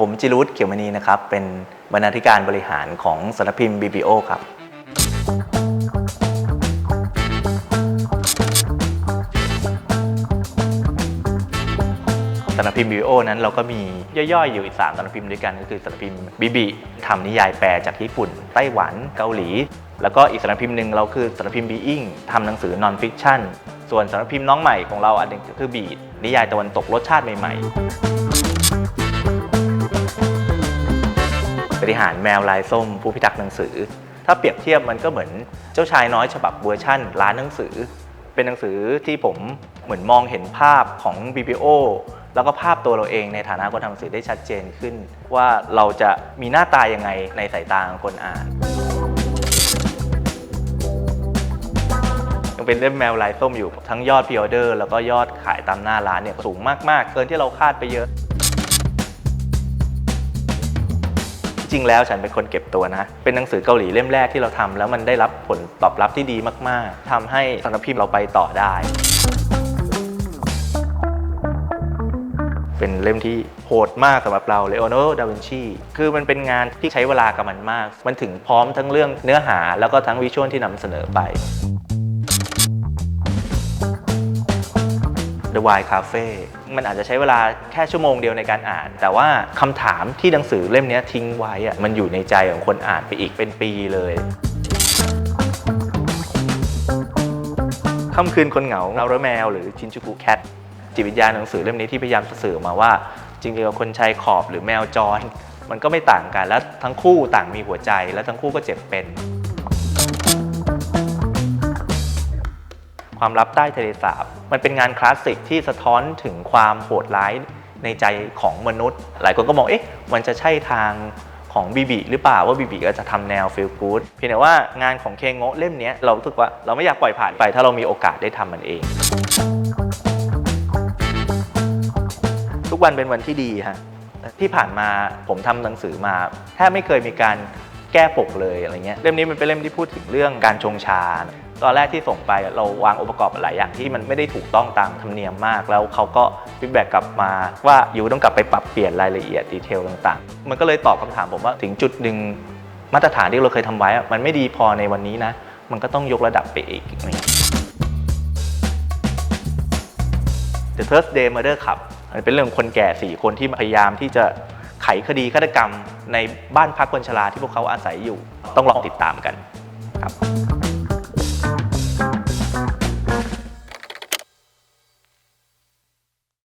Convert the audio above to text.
ผมจิรุตเขียวมณีนะครับ เป็นบรรณาธิการบริหารของสำนักพิมพ์ BBO ครับสำนักพิมพ์ BBO นั้นเราก็มีย่อยๆ อยู่อีก 3สำนักพิมพ์ด้วยกัน ก็คือสำนักพิมพ์บิบิทำนิยายแปลจากญี่ปุ่น ไต้หวัน เกาหลี แล้วก็อีกสำนักพิมพ์หนึ่งเราคือสำนักพิมพ์บีอิงทำหนังสือนอนฟิกชั่น ส่วนสำนักพิมพ์น้องใหม่ของเราอันหนึงก็คือบีดนิยายตะวันตกรสชาติใหม่ ๆ บริหารแมวลายส้มผู้พิทักษ์หนังสือ ถ้าเปรียบเทียบมันก็เหมือนเจ้าชายน้อยฉบับเวอร์ชั่นร้านหนังสือ เป็นหนังสือที่ผมเหมือนมองเห็นภาพของ BPO แล้วก็ภาพตัวเราเองในฐานะคนทำหนังสือได้ชัดเจนขึ้น ว่าเราจะมีหน้าตายังไงในสายตาของคนอ่านยังเป็นเล่มแมวลายส้มอยู่ทั้งยอดพิออเดอร์ แล้วก็ยอดขายตามหน้าร้านเนี่ยสูงมากๆเกินที่เราคาดไปเยอะ ริงแล้วฉันเป็นคนเก็บตัวนะ เป็นหนังสือเกาหลีเล่มแรกที่เราทำแล้วมันได้รับผลตอบรับที่ดีมาก ๆทำให้สำนักพิมพ์เราไปต่อได้ เป็นเล่มที่โหดมากสำหรับเราเลโอ n นดาวินชีคือมันเป็นงานที่ใช้เวลากับมันมาก มันถึงพร้อมทั้งเรื่องเนื้อหาแล้วก็ทั้งวิชวลที่นำเสนอไป The Wild Cafe มันอาจจะใช้เวลาแค่ชั่วโมงเดียวในการอ่าน แต่ว่าคำถามที่หนังสือเล่มนี้ทิ้งไว้อะมันอยู่ในใจของคนอ่านไปอีกเป็นปีเลยค่ำคืนคนเหงาเราระแมว หรือชินจูกุแคทจิตวิญญาณหนังสือเล่มนี้ที่พยายามจะสื่อมาว่า จริงๆคนชายขอบหรือแมวจรมันก็ไม่ต่างกันและทั้งคู่ต่างมีหัวใจและทั้งคู่ก็เจ็บเป็น ความลับใต้ทะเลสาบ มันเป็นงานคลาสสิกที่สะท้อนถึงความโหดร้ายในใจของมนุษย์ หลายคนก็มองเอ๊ะมันจะใช่ทางของบีบีหรือเปล่าว่าบีบีก็จะทำแนวฟีลกู๊ดเพียงแต่ว่างานของเคงโงเล่มนี้เราสึกว่าเราไม่อยากปล่อยผ่านไปถ้าเรามีโอกาสได้ทำมันเอง ทุกวันเป็นวันที่ดีฮะที่ผ่านมาผมทำหนังสือมาแทบไม่เคยมีการแก้ปกเลยอะไรเงี้ยเล่มนี้มันเป็นเล่มที่พูดถึงเรื่องการชงชา ตอนแรกที่ส่งไปเราวางองค์ประกอบหลายอย่างที่มันไม่ได้ถูกต้องตามธรรมเนียมมาก แล้วเขาก็ฟีดแบ็กกลับมาว่าอยู่ต้องกลับไปปรับเปลี่ยนรายละเอียดดีเทลต่างๆ มันก็เลยตอบคำถามผมว่าถึงจุดหนึ่งมาตรฐานที่เราเคยทำไว้มันไม่ดีพอในวันนี้นะ มันก็ต้องยกระดับไปอีกอะไรเงี้ย The Thursday Murder Club มันเป็นเรื่องคนแก่ 4 คนที่พยายามที่จะไขคดีฆาตกรรมในบ้านพักคนชราที่พวกเขาอาศัยอยู่ ต้องลองติดตามกันครับ